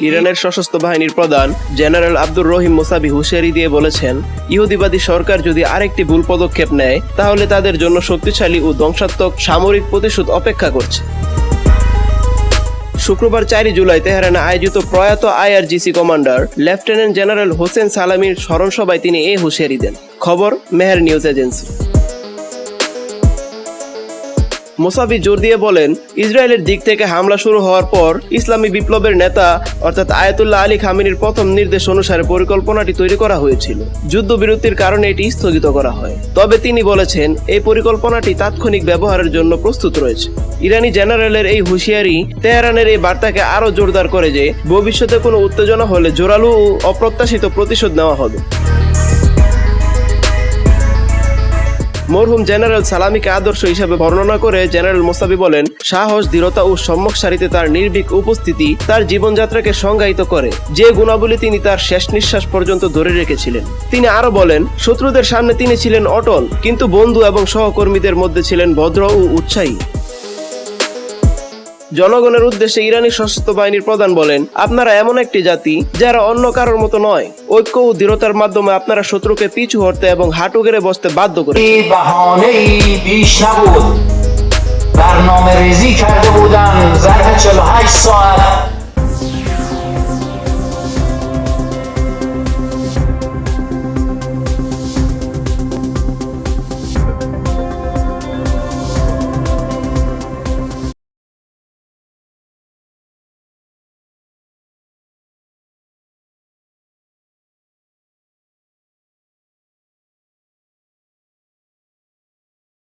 ইরানের সশস্ত্র বাহিনীর প্রধান জেনারেল আব্দুর রহিম মোসাবি হুশিয়ারি দিয়ে বলেছেন, ইহুদিবাদী সরকার যদি আরেকটি ভুল পদক্ষেপ নেয়, তাহলে তাদের জন্য শক্তিশালী ও ধ্বংসাত্মক সামরিক প্রতিশোধ অপেক্ষা করছে। শুক্রবার চারই জুলাই তেহরানে আয়োজিত প্রয়াত IRGC commander lieutenant general Hossein সালামির স্মরণসভায় তিনি এ হুঁশিয়ারি দেন। খবর মেহের নিউজ এজেন্সি। মোসাবি জোর দিয়ে বলেন, ইসরায়েলের দিক থেকে হামলা শুরু হওয়ার পর ইসলামী বিপ্লবের নেতা, অর্থাৎ আয়াতুল্লাহ আলী খামিনির প্রথম নির্দেশ অনুসারে পরিকল্পনাটি তৈরি করা হয়েছিল। যুদ্ধবিরতির কারণে এটি স্থগিত করা হয়। তবে তিনি বলেছেন, এই পরিকল্পনাটি তাৎক্ষণিক ব্যবহারের জন্য প্রস্তুত রয়েছে। ইরানি জেনারেলের এই হুঁশিয়ারি তেহরানের এই বার্তাকে আরও জোরদার করে যে, ভবিষ্যতে কোনো উত্তেজনা হলে জোরালো ও অপ্রত্যাশিত প্রতিশোধ নেওয়া হবে। মরহুম জেনারেল সালামিকে আদর্শ হিসেবে বর্ণনা করে জেনারেল মোসাবি বলেন, সাহস, দৃঢ়তা ও সম্মুখ সারিতে তার নির্ভীক উপস্থিতি তার জীবনযাত্রাকে সংজ্ঞায়িত করে। যে গুণাবলী তিনি তার শেষ নিঃশ্বাস পর্যন্ত ধরে রেখেছিলেন। তিনি আরও বলেন, শত্রুদের সামনে তিনি ছিলেন অটল, কিন্তু বন্ধু এবং সহকর্মীদের মধ্যে ছিলেন ভদ্র ও উৎসাহী। জনগণের উদ্দেশ্যে ইরানি সশস্ত্র বাহিনীর প্রধান বলেন আপনারা এমন একটি জাতি যারা অন্য কারোর মতো নয় ঐক্য ও দৃঢ়তার মাধ্যমে আপনারা শত্রুকে পিছু হটতে এবং হাঁটু গেড়ে বসতে বাধ্য করে بهانه بیش نبود برنامه ریزی کرده بودن ظرف 48 ساعت